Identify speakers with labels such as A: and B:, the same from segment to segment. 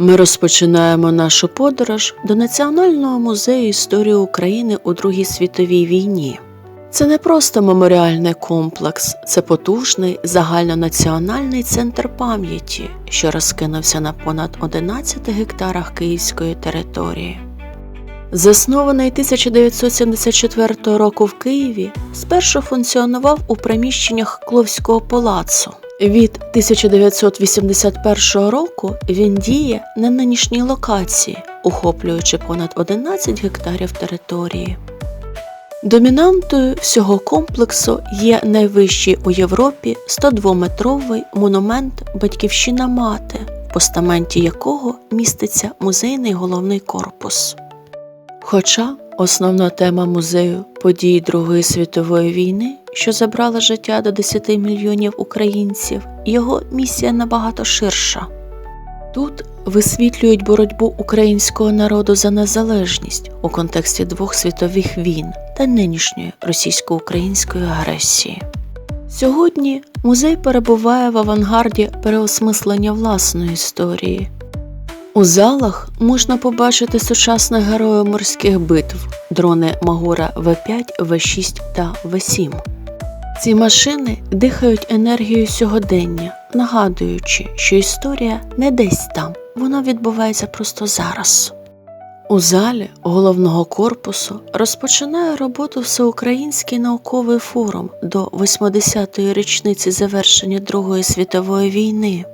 A: Ми розпочинаємо нашу подорож до Національного музею історії України у Другій світовій війні. Це не просто меморіальний комплекс, це потужний загальнонаціональний центр пам'яті, що розкинувся на понад 11 гектарах київської території. Заснований 1974 року в Києві, спершу функціонував у приміщеннях Кловського палацу. Від 1981 року він діє на нинішній локації, охоплюючи понад 11 гектарів території. Домінантою всього комплексу є найвищий у Європі 102-метровий монумент Батьківщина мати, в постаменті якого міститься музейний головний корпус. Хоча основна тема музею події Другої світової війни, що забрала життя до 10 мільйонів українців, його місія набагато ширша. Тут висвітлюють боротьбу українського народу за незалежність у контексті двох світових війн та нинішньої російсько-української агресії. Сьогодні музей перебуває в авангарді переосмислення власної історії. У залах можна побачити сучасних героїв морських битв дрони Магора В5, В6 та В7. Ці машини дихають енергією сьогодення, нагадуючи, що історія не десь там, вона відбувається просто зараз. У залі головного корпусу розпочинає роботу Всеукраїнський науковий форум до 80-ї річниці завершення Другої світової війни,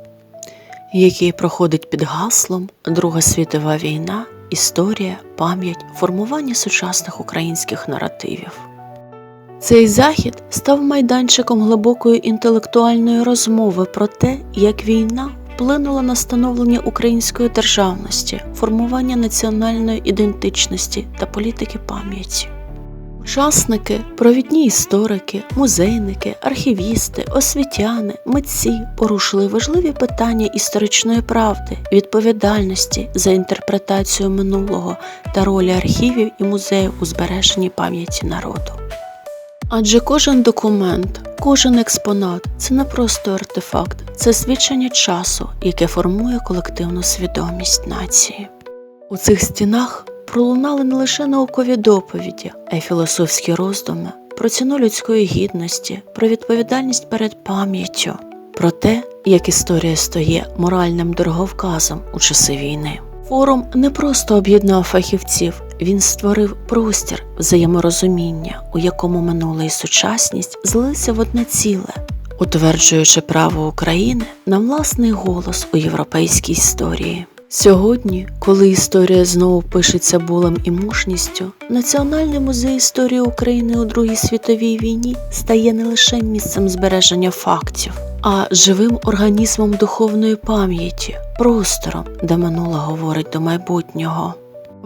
A: який проходить під гаслом Друга світова війна, історія, пам'ять, формування сучасних українських наративів. Цей захід став майданчиком глибокої інтелектуальної розмови про те, як війна вплинула на становлення української державності, формування національної ідентичності та політики пам'яті. Учасники, провідні історики, музейники, архівісти, освітяни, митці порушили важливі питання історичної правди, відповідальності за інтерпретацію минулого та ролі архівів і музеїв у збереженні пам'яті народу. Адже кожен документ, кожен експонат це не просто артефакт, це свідчення часу, яке формує колективну свідомість нації. У цих стінах пролунали не лише наукові доповіді, а й філософські роздуми про ціну людської гідності, про відповідальність перед пам'яттю, про те, як історія стає моральним дороговказом у часи війни. Форум не просто об'єднав фахівців, він створив простір взаєморозуміння, у якому минуле і сучасність злилися в одне ціле, утверджуючи право України на власний голос у європейській історії. Сьогодні, коли історія знову пишеться болем і мужністю, Національний музей історії України у Другій світовій війні стає не лише місцем збереження фактів, а живим організмом духовної пам'яті, простором, де минуле говорить до майбутнього.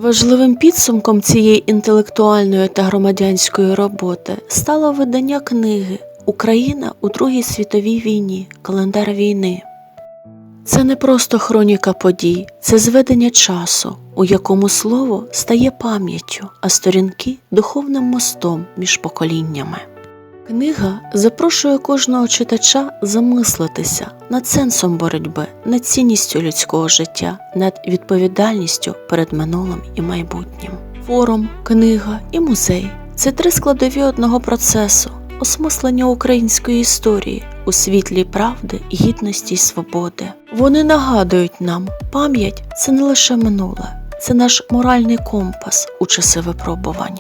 A: Важливим підсумком цієї інтелектуальної та громадянської роботи стало видання книги Україна у Другій світовій війні. Календар війни. Це не просто хроніка подій, це зведення часу, у якому слово стає пам'яттю, а сторінки духовним мостом між поколіннями. Книга запрошує кожного читача замислитися над сенсом боротьби, над цінністю людського життя, над відповідальністю перед минулим і майбутнім. Форум, книга і музей це три складові одного процесу, осмислення української історії у світлі правди, гідності й свободи. Вони нагадують нам, пам'ять це не лише минуле, це наш моральний компас у часи випробувань.